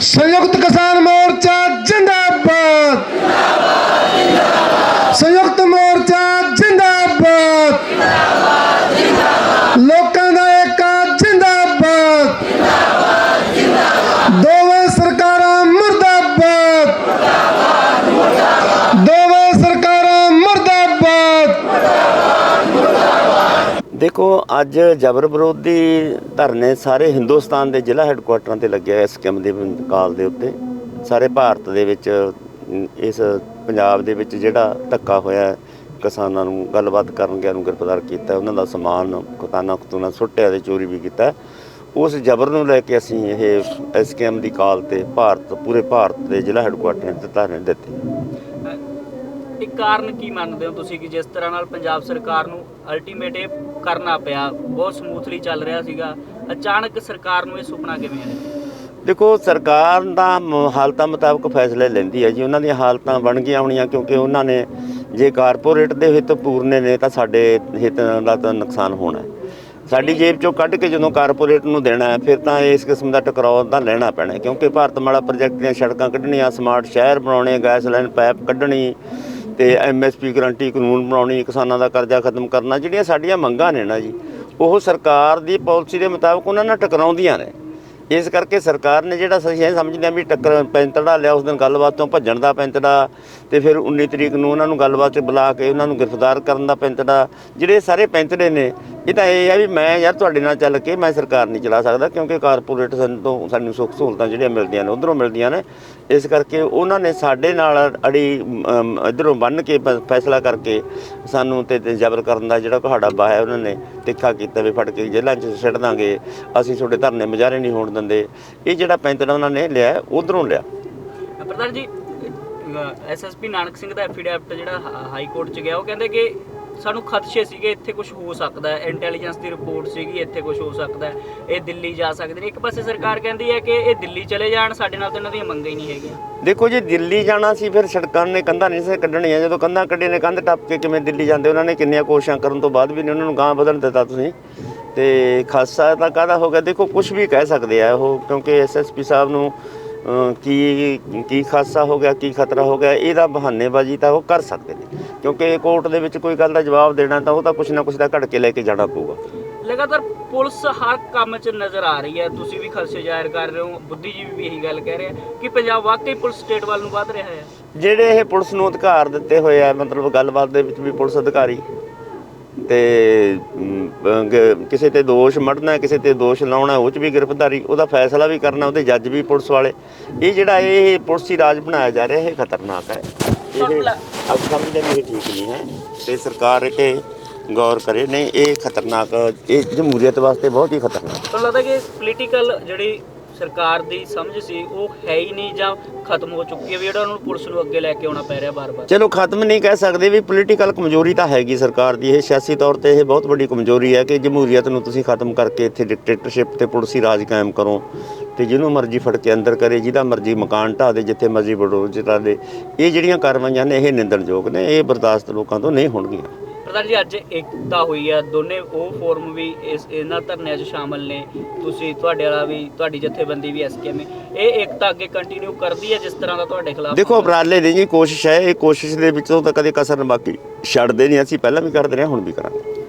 संयुक्त किसान मोर्चा ਦੇਖੋ, ਅੱਜ ਜਬਰ ਵਿਰੋਧੀ ਧਰਨੇ ਸਾਰੇ ਹਿੰਦੁਸਤਾਨ ਦੇ ਜ਼ਿਲ੍ਹਾ ਹੈੱਡਕੁਆਟਰਾਂ ਤੇ ਲੱਗਿਆ ਇਸ ਸਕੀਮ ਦੇ ਕਾਲ ਦੇ ਉੱਤੇ। ਸਾਰੇ ਭਾਰਤ ਦੇ ਵਿੱਚ, ਇਸ ਪੰਜਾਬ ਦੇ ਵਿੱਚ ਜਿਹੜਾ ਧੱਕਾ ਹੋਇਆ, ਕਿਸਾਨਾਂ ਨੂੰ ਗੱਲਬਾਤ ਕਰਨ ਗਿਆ ਨੂੰ ਗ੍ਰਿਫਤਾਰ ਕੀਤਾ, ਉਹਨਾਂ ਦਾ ਸਮਾਨ ਖਤਾਨਾ ਖਤੂਨਾ ਸੁੱਟਿਆ ਤੇ ਚੋਰੀ ਵੀ ਕੀਤਾ। ਉਸ ਜਬਰ ਨੂੰ ਲੈ ਕੇ ਅਸੀਂ ਇਹ ਐਸਕੇਐਮ ਦੀ ਕਾਲ ਤੇ ਭਾਰਤ, ਪੂਰੇ ਭਾਰਤ ਦੇ ਜ਼ਿਲ੍ਹਾ ਹੈੱਡਕੁਆਟਰਾਂ ਤੇ ਧਰਨੇ ਦਿੱਤੇ। ਇੱਕ ਕਾਰਨ ਕੀ ਮੰਨਦੇ ਹੋ ਤੁਸੀਂ ਕਿ ਜਿਸ ਤਰ੍ਹਾਂ ਨਾਲ ਪੰਜਾਬ ਸਰਕਾਰ ਨੂੰ ਅਲਟੀਮੇਟ ਇਹ ਕਰਨਾ ਪਿਆ, ਬਹੁਤ ਸਮੂਥਲੀ ਚੱਲ ਰਿਹਾ ਸੀਗਾ, ਅਚਾਨਕ ਸਰਕਾਰ ਨੂੰ ਇਹ ਸੁਪਨਾ ਕਿਵੇਂ ਆਇਆ? ਦੇਖੋ, ਸਰਕਾਰ ਦਾ ਹਾਲਤਾਂ ਮੁਤਾਬਕ ਫੈਸਲੇ ਲੈਂਦੀ ਹੈ ਜੀ, ਉਹਨਾਂ ਦੀਆਂ ਹਾਲਤਾਂ ਬਣ ਗਈਆਂ ਹੋਣੀਆਂ ਕਿਉਂਕਿ ਉਹਨਾਂ ਨੇ ਜੇ ਕਾਰਪੋਰੇਟ ਦੇ ਹਿੱਤ ਪੂਰਨੇ ਨੇ ਤਾਂ ਸਾਡੇ ਹਿੱਤ ਦਾ ਤਾਂ ਨੁਕਸਾਨ ਹੋਣਾ ਸਾਡੀ ਜੇਬ ਚੋਂ ਕੱਢ ਕੇ ਜਦੋਂ ਕਾਰਪੋਰੇਟ ਨੂੰ ਦੇਣਾ ਹੈ, ਫਿਰ ਤਾਂ ਇਸ ਕਿਸਮ ਦਾ ਟਕਰਾਅ ਤਾਂ ਲੈਣਾ ਪੈਣਾ ਕਿਉਂਕਿ ਭਾਰਤ ਮਾਲਾ ਪ੍ਰੋਜੈਕਟ ਦੀਆਂ ਸੜਕਾਂ ਕੱਢਣੀਆਂ ਸਮਾਰਟ ਸ਼ਹਿਰ ਬਣਾਉਣੇ, ਗੈਸ ਲਾਈਨ ਪਾਈਪ ਕੱਢਣੀ ਤੇ ਐਮਐਸਪੀ ਗਰੰਟੀ ਕਾਨੂੰਨ ਬਣਾਉਣੀ, ਕਿਸਾਨਾਂ ਦਾ ਕਰਜ਼ਾ ਖਤਮ ਕਰਨਾ, ਜਿਹੜੀਆਂ ਸਾਡੀਆਂ ਮੰਗਾਂ ਨੇ ਨਾ ਜੀ, ਉਹ ਸਰਕਾਰ ਦੀ ਪਾਲਿਸੀ ਦੇ ਮੁਤਾਬਕ ਉਹਨਾਂ ਨਾਲ ਟਕਰਾਉਂਦੀਆਂ ਨੇ। ਇਸ ਕਰਕੇ ਸਰਕਾਰ ਨੇ ਜਿਹੜਾ ਅਸੀਂ ਇਹ ਸਮਝਦੇ ਹਾਂ ਵੀ ਟੱਕਰ, ਪੈਂਤੜਾ ਲਿਆ, ਉਸ ਦਿਨ ਗੱਲਬਾਤ ਤੋਂ ਭੱਜਣ ਦਾ ਪੈਂਤੜਾ, ਤੇ ਫਿਰ 19 ਤਰੀਕ ਨੂੰ ਉਹਨਾਂ ਨੂੰ ਗੱਲਬਾਤ 'ਚ ਬੁਲਾ ਕੇ ਉਹਨਾਂ ਨੂੰ ਗ੍ਰਿਫਤਾਰ ਕਰਨ ਦਾ ਪੈਂਤੜਾ, ਜਿਹੜੇ ਸਾਰੇ ਪੈਂਤੜੇ ਨੇ ਇਹ ਤਾਂ ਇਹ ਆ ਵੀ ਮੈਂ ਯਾਰ ਤੁਹਾਡੇ ਨਾਲ ਚੱਲ ਕੇ ਮੈਂ ਸਰਕਾਰ ਨਹੀਂ ਚਲਾ ਸਕਦਾ ਕਿਉਂਕਿ ਕਾਰਪੋਰੇਟ ਸਾਨੂੰ ਤੋਂ ਸਾਨੂੰ ਸੁੱਖ ਸਹੂਲਤਾਂ ਜਿਹੜੀਆਂ ਮਿਲਦੀਆਂ ਨੇ ਉਧਰੋਂ ਮਿਲਦੀਆਂ ਨੇ। ਇਸ ਕਰਕੇ ਉਹਨਾਂ ਨੇ ਸਾਡੇ ਨਾਲ ਅੜੀ ਅਮ, ਇੱਧਰੋਂ ਬੰਨ ਕੇ ਫੈਸਲਾ ਕਰਕੇ ਸਾਨੂੰ ਤੇ ਜ਼ਬਰ ਕਰਨ ਦਾ ਜਿਹੜਾ ਤੁਹਾਡਾ ਬਾਹ ਉਹਨਾਂ ਨੇ ਤਿੱਖਾ ਕੀਤਾ ਵੀ ਫੜ ਕੇ ਜੇਲ੍ਹਾਂ 'ਚ ਸਿੱਟ ਦਾਂਗੇ ਅਸੀਂ ਤੁਹਾਡੇ ਧਰਨੇ ਮੁਜ਼ਾਹਰੇ ਨਹੀਂ ਹੋਣ ਦਿੰਦੇ। ਇਹ ਜਿਹੜਾ ਪੈਂਤੜਾ ਉਹਨਾਂ ਨੇ ਲਿਆ ਉਧਰੋਂ ਲਿਆ। ਪ੍ਰਧਾਨ ਜੀ ਐਸਐਸਪੀ ਨਾਨਕ ਸਿੰਘ ਦਾ ਐਫੀਡੈਵਿਟ ਜਿਹੜਾ ਹਾਈ ਕੋਰਟ ਚ ਗਿਆ ਉਹ ਕਹਿੰਦੇ ਕਿ ਸਾਨੂੰ ਖਦਸ਼ੇ ਸੀਗੇ, ਇੱਥੇ ਕੁਝ ਹੋ ਸਕਦਾ ਹੈ। ਇੰਟੈਲੀਜੈਂਸ ਦੀ ਰਿਪੋਰਟ ਸੀਗੀ, ਇੱਥੇ ਕੁਝ ਹੋ ਸਕਦਾ ਹੈ। ਇਹ ਦਿੱਲੀ ਜਾ ਸਕਦੇ ਨੇ। ਇੱਕ ਪਾਸੇ ਸਰਕਾਰ ਕਹਿੰਦੀ ਹੈ ਕਿ ਇਹ ਦਿੱਲੀ ਚਲੇ ਜਾਣ, ਸਾਡੇ ਨਾਲ ਤਾਂ ਇਹਨਾਂ ਦੀਆਂ ਮੰਗਾਂ ਹੀ ਨਹੀਂ ਹੈਗੀਆਂ। ਦੇਖੋ ਜੀ, ਦਿੱਲੀ ਜਾਣਾ ਸੀ, ਫਿਰ ਸੜਕਾਂ ਨੇ ਕੰਧਾਂ ਨਹੀਂ ਸੀ ਕੱਢਣੀਆਂ। ਜਦੋਂ ਕੰਧਾਂ ਕੱਢੀਆਂ ਨੇ, ਕੰਧ ਟੱਪ ਕੇ ਕਿਵੇਂ ਦਿੱਲੀ ਜਾਂਦੇ? ਉਹਨਾਂ ਨੇ ਕਿੰਨੀਆਂ ਕੋਸ਼ਿਸ਼ਾਂ ਕਰਨ ਤੋਂ ਬਾਅਦ ਵੀ ਨਹੀਂ ਉਹਨਾਂ ਨੂੰ ਗਾਂ ਵਧਣ ਦਿੱਤਾ ਤੁਸੀਂ। ਤੇ ਖਾਸਾ ਤਾਂ ਕਾਹਦਾ ਹੋ ਗਿਆ? ਦੇਖੋ ਕੁਝ ਵੀ ਕਹਿ ਸਕਦੇ ਆ ਉਹ, ਕਿਉਂਕਿ ਐਸਐਸਪੀ ਸਾਹਿਬ ਨੂੰ ਕੀ ਕੀ ਖਾਸਾ ਹੋ ਗਿਆ ਕੀ ਖਤਰਾ ਹੋ ਗਿਆ ਇਹਦਾ ਬਹਾਨੇਬਾਜ਼ੀ ਤਾਂ ਉਹ ਕਰ ਸਕਦੇ ਨੇ। ਕਿਉਂਕਿ ਕੋਰਟ ਦੇ ਵਿੱਚ ਕੋਈ ਗੱਲ ਦਾ ਜਵਾਬ ਦੇਣਾ ਤਾਂ ਉਹ ਤਾਂ ਕੁਛ ਨਾ ਕੁਛ ਦਾ ਘੜ ਕੇ ਲੈ ਕੇ ਜਾਣਾ ਪਊਗਾ। ਲਗਾਤਾਰ ਪੁਲਿਸ ਹਰ ਕੰਮ 'ਚ ਨਜ਼ਰ ਆ ਰਹੀ ਹੈ। ਤੁਸੀਂ ਵੀ ਖਦਸ਼ੇ ਜ਼ਾਹਿਰ ਕਰ ਰਹੇ ਹੋ। ਬੁੱਧੀਜੀਵੀ ਵੀ ਇਹੀ ਗੱਲ ਕਹਿ ਰਹੇ ਆ ਕਿ ਪੰਜਾਬ ਵਾਕਈ ਪੁਲਿਸ ਸਟੇਟ ਵੱਲ ਨੂੰ ਵੱਧ ਰਿਹਾ ਹੈ। ਜਿਹੜੇ ਇਹ ਪੁਲਿਸ ਨੂੰ ਅਧਿਕਾਰ ਦਿੱਤੇ ਹੋਏ ਆ ਮਤਲਬ ਗੱਲਬਾਤ ਦੇ ਵਿੱਚ ਵੀ ਪੁਲਿਸ ਅਧਿਕਾਰੀ ਤੇ ਕਿਸੇ ਤੇ ਦੋਸ਼ ਮੜਨਾ ਕਿਸੇ ਤੇ ਦੋਸ਼ ਲਾਉਣਾ ਉਹ ਚ ਵੀ ਗ੍ਰਿਫਤਾਰੀ ਉਹਦਾ ਫੈਸਲਾ ਵੀ ਕਰਨਾ ਉਹਦੇ ਜੱਜ ਵੀ ਪੁਲਿਸ ਵਾਲੇ। ਇਹ ਜਿਹੜਾ ਇਹ ਪੁਲਿਸੀ ਰਾਜ ਬਣਾਇਆ ਜਾ ਰਿਹਾ ਇਹ ਖਤਰਨਾਕ ਹੈ। ਇਹ ਅਬ ਸਮਝਦੇ ਨਹੀਂ ਇਹ ਠੀਕ ਨਹੀਂ ਹੈ। ਤੇ ਸਰਕਾਰ ਇਹ ਤੇ ਗੌਰ ਕਰੇ ਨਹੀਂ ਇਹ ਖਤਰਨਾਕ ਇਹ ਜਮਹੂਰੀਅਤ ਵਾਸਤੇ ਬਹੁਤ ਹੀ ਖਤਰਨਾਕ। ਤੁਹਾਨੂੰ ਲੱਗਦਾ ਕਿ ਪੋਲੀਟੀਕਲ ਜਿਹੜੀ ਸਰਕਾਰ ਦੀ ਸਮਝ ਸੀ, ਉਹ ਹੈ ਹੀ ਨਹੀਂ ਜਾਂ ਖਤਮ ਹੋ ਚੁੱਕੀ ਹੈ ਵੀ ਜਿਹੜਾ ਉਹਨਾਂ ਪੁਲਿਸ ਨੂੰ ਅੱਗੇ ਲੈ ਕੇ ਆਉਣਾ ਪੈ ਰਿਹਾ ਬਾਰ-ਬਾਰ। ਚਲੋ, ਖਤਮ ਨਹੀਂ ਕਹਿ ਸਕਦੇ ਵੀ ਪੋਲੀਟੀਕਲ ਕਮਜ਼ੋਰੀ ਤਾਂ ਹੈਗੀ ਸਰਕਾਰ ਦੀ, ਇਹ ਸਿਆਸੀ ਤੌਰ ਤੇ ਇਹ ਬਹੁਤ ਵੱਡੀ ਕਮਜ਼ੋਰੀ ਹੈ ਕਿ ਜਮਹੂਰੀਅਤ ਨੂੰ ਤੁਸੀਂ ਖਤਮ ਕਰਕੇ ਇੱਥੇ ਡਿਕਟੇਟਰਸ਼ਿਪ ਤੇ ਪੁਲਿਸੀ ਰਾਜ ਕਾਇਮ ਕਰੋ ਤੇ ਜਿਹਨੂੰ ਮਰਜ਼ੀ ਫੜ ਕੇ ਅੰਦਰ ਕਰੇ, ਜਿਹਦਾ ਮਰਜ਼ੀ ਮਕਾਨ ਢਾਹ ਦੇ, ਜਿੱਥੇ ਮਰਜ਼ੀ ਬੜੋਜ ਢਾਹ ਦੇ। ਇਹ ਜਿਹੜੀਆਂ ਕਾਰਵਾਈਆਂ ਨੇ, ਇਹ ਨਿੰਦਣਯੋਗ ਨੇ, ਇਹ ਬਰਦਾਸ਼ਤ ਲੋਕਾਂ ਤੋਂ ਨਹੀਂ ਹੋਣਗੀਆਂ। ਪ੍ਰਧਾਨ ਜੀ ਅੱਜ ਏਕਤਾ ਹੋਈ ਹੈ ਦੋਨੇ ਉਹ ਫੋਰਮ ਵੀ ਇਸ ਇਹਨਾਂ ਧਰਨਿਆਂ 'ਚ ਸ਼ਾਮਲ ਨੇ। ਤੁਸੀਂ ਤੁਹਾਡੇ ਵਾਲਾ ਵੀ ਤੁਹਾਡੀ ਜਥੇਬੰਦੀ ਵੀ ਐਸਕੇਐਮ ਇਹ ਏਕਤਾ ਅੱਗੇ ਕੰਟੀਨਿਊ ਕਰਦੀ ਹੈ ਜਿਸ ਤਰ੍ਹਾਂ ਦਾ ਤੁਹਾਡੇ ਖਿਲਾਫ ਦੇਖੋ ਉਪਰਾਲੇ ਦੀ ਜੀ ਕੋਸ਼ਿਸ਼ ਹੈ ਇਹ ਕੋਸ਼ਿਸ਼ ਦੇ ਵਿੱਚੋਂ ਤਾਂ ਕਦੇ ਕਸਰ ਨਾ ਬਾਕੀ ਛੱਡਦੇ ਨਹੀਂ। ਅਸੀਂ ਪਹਿਲਾਂ ਵੀ ਕਰਦੇ ਰਹੇ ਹਾਂ, ਹੁਣ ਵੀ ਕਰਾਂਗੇ।